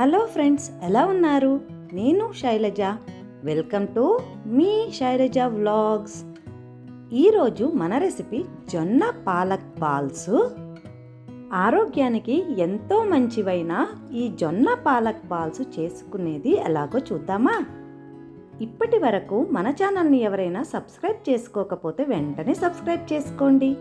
Hello friends ఎలా ఉన్నారు? నేను శైలజ. వెల్కమ్ టు మీ శైలజ వ్లాగ్స్. ఈరోజు మన రెసిపీ జొన్న పాలక్ బాల్స్. ఆరోగ్యానికి ఎంతో మంచివైన ఈ జొన్న పాలక్ బాల్స్ చేసుకునేది ఎలాగో చూద్దామా? ఇప్పటి వరకు మన ఛానల్ని ఎవరైనా సబ్స్క్రైబ్ చేసుకోకపోతే వెంటనే సబ్స్క్రైబ్ చేసుకోండి.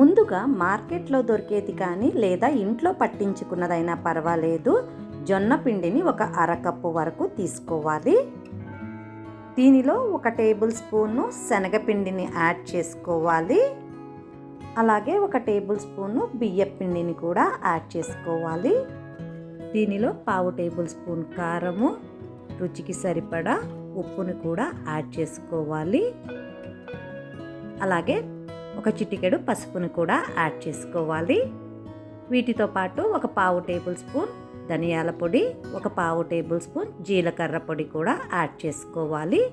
ముందుగా మార్కెట్లో దొరికేది కానీ లేదా ఇంట్లో పట్టించుకున్నదైనా పర్వాలేదు. జొన్న పిండిని ఒక అరకప్పు వరకు తీసుకోవాలి. దీనిలో ఒక టేబుల్ స్పూను శనగపిండిని యాడ్ చేసుకోవాలి. అలాగే ఒక టేబుల్ స్పూను బియ్య పిండిని కూడా యాడ్ చేసుకోవాలి. దీనిలో పావు టేబుల్ స్పూన్ కారము రుచికి సరిపడా ఉప్పుని కూడా యాడ్ చేసుకోవాలి. అలాగే ఒక చిటికెడు పసుపుని కూడా యాడ్ చేసుకోవాలి. వీటితో పాటు ఒక పావు టేబుల్ స్పూన్ ధనియాల పొడి ఒక పావు టేబుల్ స్పూన్ జీలకర్ర పొడి కూడా యాడ్ చేసుకోవాలి.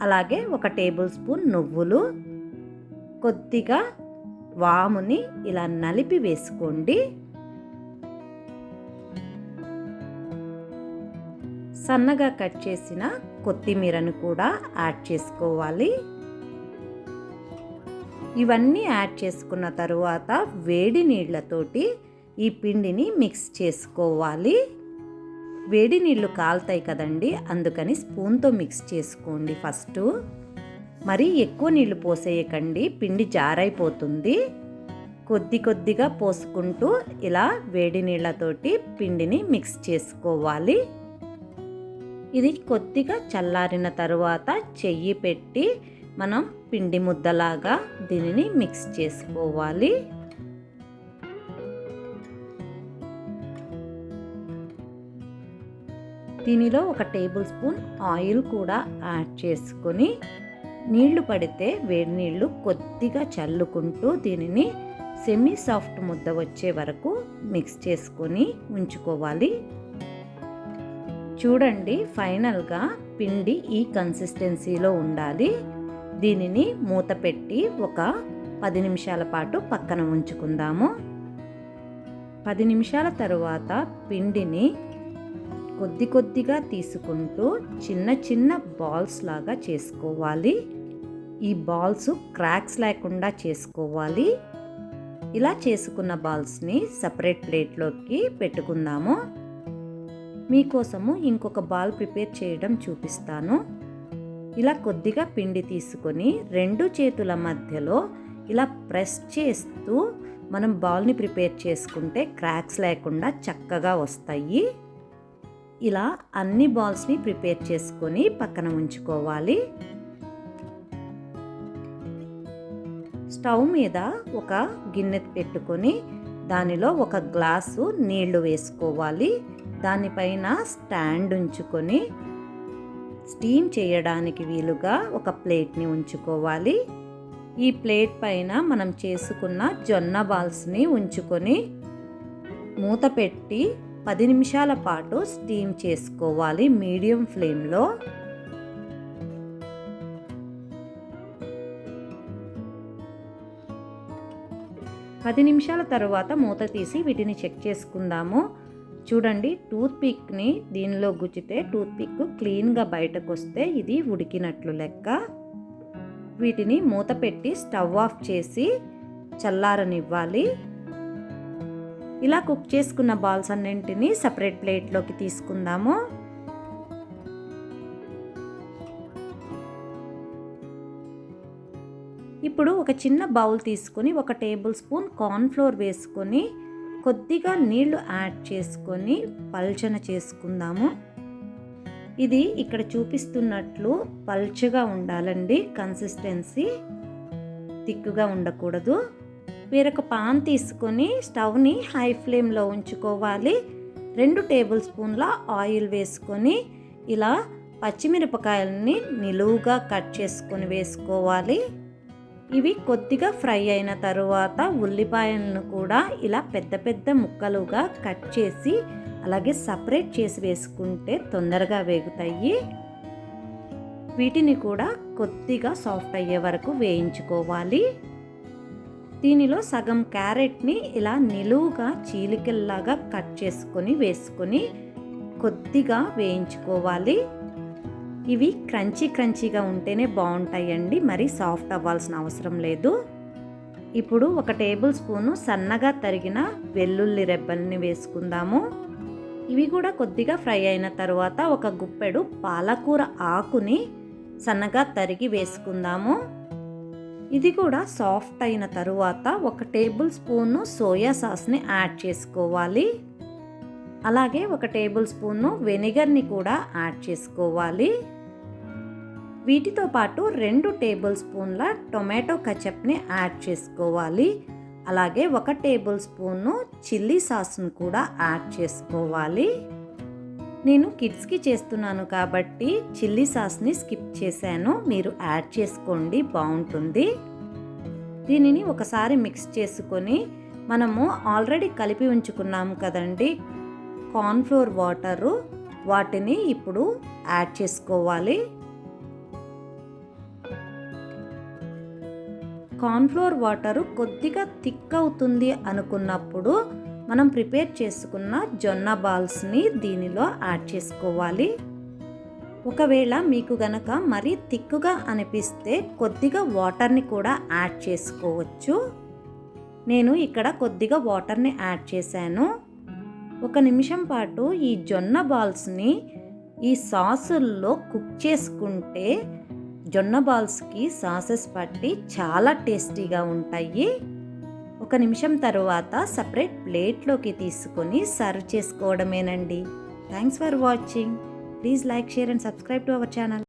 అలాగే ఒక టేబుల్ స్పూన్ నువ్వులు. కొద్దిగా వాముని ఇలా నలిపి వేసుకోండి. సన్నగా కట్ చేసిన కొత్తిమీరను కూడా యాడ్ చేసుకోవాలి. ఇవన్నీ యాడ్ చేసుకున్న తరువాత వేడి నీళ్ళతోటి ఈ పిండిని మిక్స్ చేసుకోవాలి. వేడి నీళ్ళు కాలుతాయి కదండి అందుకని స్పూన్తో మిక్స్ చేసుకోండి ఫస్ట్. మరి ఎక్కువ నీళ్ళు పోసేయకండి పిండి జారైపోతుంది. కొద్ది కొద్దిగా పోసుకుంటూ ఇలా వేడి నీళ్ళతోటి పిండిని మిక్స్ చేసుకోవాలి. ఇది కొద్దిగా చల్లారిన తరువాత చెయ్యి పెట్టి మనం పిండి ముద్దలాగా దీనిని మిక్స్ చేసుకోవాలి. దీనిలో ఒక టేబుల్ స్పూన్ ఆయిల్ కూడా యాడ్ చేసుకొని నీళ్ళు పడితే వేడి నీళ్ళు కొద్దిగా చల్లుకుంటూ దీనిని సెమీ సాఫ్ట్ ముద్ద వచ్చే వరకు మిక్స్ చేసుకొని ఉంచుకోవాలి. చూడండి ఫైనల్గా పిండి ఈ కన్సిస్టెన్సీలో ఉండాలి. దీనిని మూత పెట్టి ఒక పది నిమిషాల పాటు పక్కన ఉంచుకుందాము. పది నిమిషాల తరువాత పిండిని కొద్ది కొద్దిగా తీసుకుంటూ చిన్న చిన్న బాల్స్ లాగా చేసుకోవాలి. ఈ బాల్స్ క్రాక్స్ లేకుండా చేసుకోవాలి. ఇలా చేసుకున్న బాల్స్ని సపరేట్ ప్లేట్లోకి పెట్టుకుందాము. మీకోసము ఇంకొక బాల్ ప్రిపేర్ చేయడం చూపిస్తాను. ఇలా కొద్దిగా పిండి తీసుకొని రెండు చేతుల మధ్యలో ఇలా ప్రెస్ చేస్తూ మనం బాల్ని ప్రిపేర్ చేసుకుంటే క్రాక్స్ లేకుండా చక్కగా వస్తాయి. ఇలా అన్ని బాల్స్ని ప్రిపేర్ చేసుకొని పక్కన ఉంచుకోవాలి. స్టవ్ మీద ఒక గిన్నె పెట్టుకొని దానిలో ఒక గ్లాసు నీళ్ళు వేసుకోవాలి. దానిపైన స్టాండ్ ఉంచుకొని స్టీమ్ చేయడానికి వీలుగా ఒక ప్లేట్ని ఉంచుకోవాలి. ఈ ప్లేట్ పైన మనం చేసుకున్న జొన్న బాల్స్ని ఉంచుకొని మూత పెట్టి పది నిమిషాల పాటు స్టీమ్ చేసుకోవాలి మీడియం ఫ్లేమ్లో. పది నిమిషాల తర్వాత మూత తీసి వీటిని చెక్ చేసుకుందాము. చూడండి టూత్ పిక్ని దీనిలో గుచ్చితే టూత్ పిక్ క్లీన్గా బయటకు వస్తే ఇది ఉడికినట్లు లెక్క. వీటిని మూత పెట్టి స్టవ్ ఆఫ్ చేసి చల్లారనివ్వాలి. ఇలా కుక్ చేసుకున్న బాల్స్ అన్నింటినీ సపరేట్ ప్లేట్లోకి తీసుకుందాము. ఇప్పుడు ఒక చిన్న బౌల్ తీసుకొని ఒక టేబుల్ స్పూన్ కార్న్ఫ్లోర్ వేసుకొని కొద్దిగా నీళ్ళు యాడ్ చేసుకొని పల్చన చేసుకుందాము. ఇది ఇక్కడ చూపిస్తున్నట్లు పల్చగా ఉండాలండి. కన్సిస్టెన్సీ తిక్కుగా ఉండకూడదు. వేరొక పాన్ తీసుకొని స్టవ్ని హై ఫ్లేమ్లో ఉంచుకోవాలి. రెండు టేబుల్ స్పూన్ల ఆయిల్ వేసుకొని ఇలా పచ్చిమిరపకాయలని నిలువుగా కట్ చేసుకొని వేసుకోవాలి. ఇవి కొద్దిగా ఫ్రై అయిన తరువాత ఉల్లిపాయలను కూడా ఇలా పెద్ద పెద్ద ముక్కలుగా కట్ చేసి అలాగే సపరేట్ చేసి వేసుకుంటే తొందరగా వేగుతాయి. వీటిని కూడా కొద్దిగా సాఫ్ట్ అయ్యే వరకు వేయించుకోవాలి. దీనిలో సగం క్యారెట్ని ఇలా నిలువుగా చీలికల్లాగా కట్ చేసుకొని వేసుకొని కొద్దిగా వేయించుకోవాలి. ఇవి క్రంచీ క్రంచీగా ఉంటేనే బాగుంటాయండి మరి సాఫ్ట్ అవ్వాల్సిన అవసరం లేదు. ఇప్పుడు ఒక టేబుల్ స్పూను సన్నగా తరిగిన వెల్లుల్లి రెబ్బల్ని వేసుకుందాము. ఇవి కూడా కొద్దిగా ఫ్రై అయిన తర్వాత ఒక గుప్పెడు పాలకూర ఆకుని సన్నగా తరిగి వేసుకుందాము. ఇది కూడా సాఫ్ట్ అయిన తరువాత ఒక టేబుల్ స్పూను సోయా సాస్ని యాడ్ చేసుకోవాలి. అలాగే ఒక టేబుల్ స్పూను వెనిగర్ని కూడా యాడ్ చేసుకోవాలి. వీటితో పాటు రెండు టేబుల్ స్పూన్ల టొమాటో కచప్ని యాడ్ చేసుకోవాలి. అలాగే ఒక టేబుల్ స్పూను చిల్లీ సాస్ను కూడా యాడ్ చేసుకోవాలి. నేను కిడ్స్కి చేస్తున్నాను కాబట్టి చిల్లీ సాస్ని స్కిప్ చేశాను. మీరు యాడ్ చేసుకోండి బాగుంటుంది. దీనిని ఒకసారి మిక్స్ చేసుకొని మనము ఆల్రెడీ కలిపి ఉంచుకున్నాము కదండి కార్న్ఫ్లోర్ వాటరు. వాటిని ఇప్పుడు యాడ్ చేసుకోవాలి. కార్న్ఫ్లోర్ వాటరు కొద్దిగా థిక్ అవుతుంది అనుకున్నప్పుడు మనం ప్రిపేర్ చేసుకున్న జొన్న బాల్స్ని దీనిలో యాడ్ చేసుకోవాలి. ఒకవేళ మీకు గనక మరీ థిక్గా అనిపిస్తే కొద్దిగా వాటర్ని కూడా యాడ్ చేసుకోవచ్చు. నేను ఇక్కడ కొద్దిగా వాటర్ని యాడ్ చేశాను. ఒక నిమిషం పాటు ఈ జొన్న బాల్స్ని ఈ సాసుల్లో కుక్ చేసుకుంటే జొన్న బాల్స్కి సాసెస్ పట్టి చాలా టేస్టీగా ఉంటాయి. ఒక నిమిషం తర్వాత సపరేట్ ప్లేట్లోకి తీసుకొని serve చేసుకోవడమేనండి. Thanks for watching. Please like share and subscribe to our channel.